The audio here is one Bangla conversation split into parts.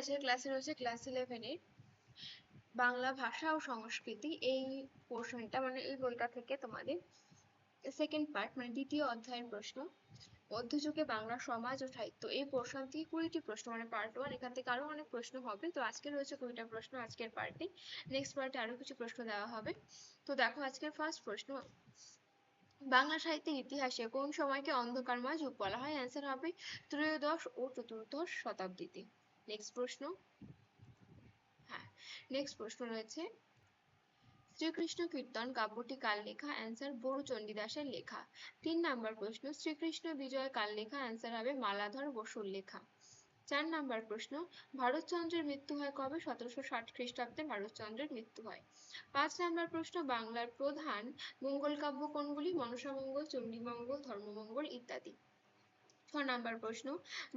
আজকের ক্লাসে রয়েছে ক্লাস ইলেভেনের বাংলা ভাষা ও সংস্কৃতি। এই পোর্শনটা মানে এই বইটা থেকে তোমাদের সেকেন্ড পার্ট মানে দ্বিতীয় অধ্যায়ের প্রশ্ন। মধ্যযুগে বাংলা সমাজ ও সাহিত্য, এই পোর্শন থেকে কুড়িটি প্রশ্ন মানে পার্ট ওয়ান এখান থেকে আরও অনেক প্রশ্ন হবে। তো আজকে রয়েছে কুড়িটা প্রশ্ন আজকের পার্টে নেক্সট পার্টে আরও কিছু প্রশ্ন দেওয়া হবে। তো দেখো আজকের ফার্স্ট প্রশ্ন, বাংলা সাহিত্যের ইতিহাসে কোন সময়কে অন্ধকারময় যুগ বলা হয়? অ্যান্সার হবে ত্রয়োদশ ও চতুর্দশ শতাব্দীতে। নেক্সট প্রশ্ন? হ্যাঁ নেক্সট প্রশ্ন রয়েছে। শ্রীকৃষ্ণ কীর্তন কাব্যটি কার লেখা? অ্যান্সার বড়ু চণ্ডীদাসের লেখা। তিন নাম্বার প্রশ্ন, শ্রীকৃষ্ণ বিজয় কার লেখা? অ্যান্সার হবে মালাধর বসুর লেখা। চার নাম্বার প্রশ্ন, ভারতচন্দ্রের মৃত্যু হয় কবে? সতেরোশো ষাট খ্রিস্টাব্দে ভারতচন্দ্রের মৃত্যু হয়। পাঁচ নাম্বার প্রশ্ন, বাংলার প্রধান মঙ্গল কাব্য কোনগুলি? মনসামঙ্গল চণ্ডীমঙ্গল, ধর্মমঙ্গল ইত্যাদি। ছ নাম্বার প্রশ্ন।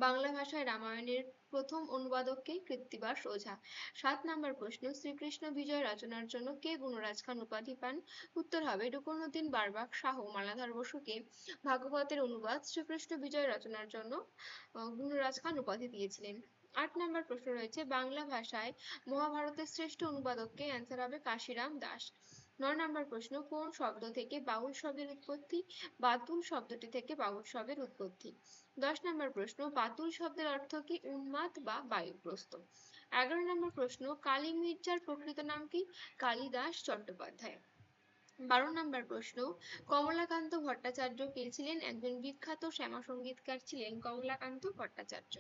বাংলা ভাষায় রামায়ণের প্রথম অনুবাদক কে কৃত্তিবাস ওঝা সাত নাম্বার প্রশ্ন, শ্রীকৃষ্ণ বিজয় রচনার জন্য কে গুণরাজ খান উপাধি পান? উত্তর হবে রুকনুদ্দিন বারবাক শাহ মালাধর বসুকে। ভাগবতের অনুবাদ, শ্রীকৃষ্ণ বিজয় রচনার জন্য গুণরাজ খান উপাধি দিয়েছিলেন। আট নাম্বার প্রশ্ন রয়েছে, বাংলা ভাষায় মহাভারতের শ্রেষ্ঠ অনুবাদককে অ্যান্সার হবে কাশিরাম দাস। নয় নাম্বার প্রশ্ন, কোন শব্দ থেকে বাউল শব্দের উৎপত্তি, বাতুল শব্দটি থেকে বাউল শব্দের উৎপত্তি? দশ নম্বর প্রশ্ন, বাতুল শব্দের অর্থ কি উন্মাদ বা বায়ুগ্রস্ত? এগারো নম্বর প্রশ্ন, কালী মির্জার প্রকৃত নাম কি? কালিদাস চট্টোপাধ্যায়। বারো নম্বর প্রশ্ন, কমলাকান্ত ভট্টাচার্য কে ছিলেন? একজন বিখ্যাত শ্যামা সঙ্গীতকার ছিলেন কমলাকান্ত ভট্টাচার্য।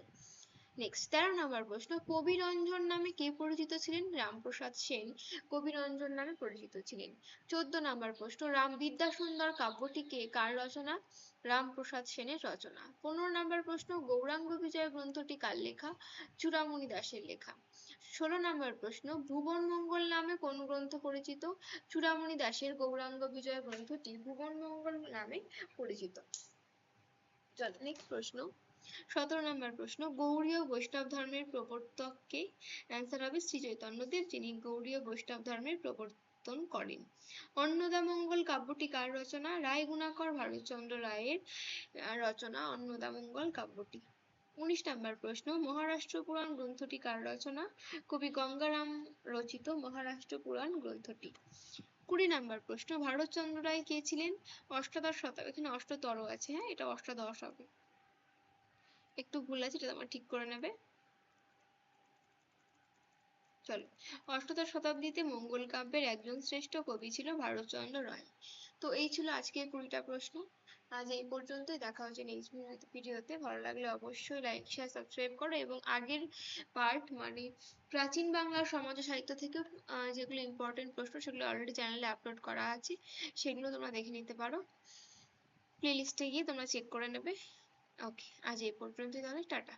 নেক্সট তেরো নম্বর প্রশ্ন, কবি রঞ্জন নামে কে পরিচিত ছিলেন? রামপ্রসাদ সেন, কবি রঞ্জন নামে পরিচিত ছিলেন। চোদ্দ নম্বর প্রশ্ন, রাম বিদ্যাসুন্দর কাব্যটি কে? কার রচনা? রামপ্রসাদ সেনের রচনা। পনেরো নম্বর প্রশ্ন, গৌরাঙ্গ বিজয় গ্রন্থটি কার লেখা? চূড়ামণি দাসের লেখা। ষোলো নম্বর প্রশ্ন, ভুবন মঙ্গল নামে কোন গ্রন্থ পরিচিত? চূড়ামণি দাসের গৌরাঙ্গ বিজয় গ্রন্থটি ভুবন মঙ্গল নামে পরিচিত। চলো নেক্সট প্রশ্ন। সতেরো নম্বর প্রশ্ন, গৌড়ীয় বৈষ্ণব ধর্মের প্রবর্তক কে অ্যান্সার হবে শ্রী চৈতন্যদেব যিনি গৌড়ীয় বৈষ্ণব ধর্মের প্রবর্তন করেন। অন্নদামঙ্গল কাব্যটি কার রচনা? রায় গুণাকর ভারতচন্দ্র রায়ের রচনা অন্নদামঙ্গল কাব্যটি। উনিশ নম্বর প্রশ্ন, মহারাষ্ট্র পুরাণ গ্রন্থটি কার রচনা? কবি গঙ্গারাম রচিত মহারাষ্ট্র পুরাণ গ্রন্থটি। কুড়ি নাম্বার প্রশ্ন, ভারতচন্দ্র রায় কে ছিলেন? অষ্টাদশ শতক এখানে অষ্টতর আছে হ্যাঁ এটা অষ্টাদশ হবে। একটু ভুল আছে, এটা তোমরা ঠিক করে নেবে। চলো, অষ্টাদশ শতাব্দীতে মঙ্গল কাব্যের একজন শ্রেষ্ঠ কবি ছিল ভারতচন্দ্র রায়। তো এই ছিল আজকের কুড়িটা প্রশ্ন। আজ এই পর্যন্তই, দেখা হচ্ছে নেক্সট ভিডিওতে ভালো লাগলে অবশ্যই লাইক শেয়ার সাবস্ক্রাইব করো এবং আগের পার্ট মানে প্রাচীন বাংলার সমাজ সাহিত্য থেকে যেগুলো ইম্পর্টেন্ট প্রশ্ন, সেগুলো অলরেডি চ্যানেলে আপলোড করা আছে, সেগুলো তোমরা দেখে নিতে পারো। প্লে লিস্টে গিয়ে তোমরা চেক করে নেবে। ওকে আজ এই পর্যন্তই তাহলে টাটা।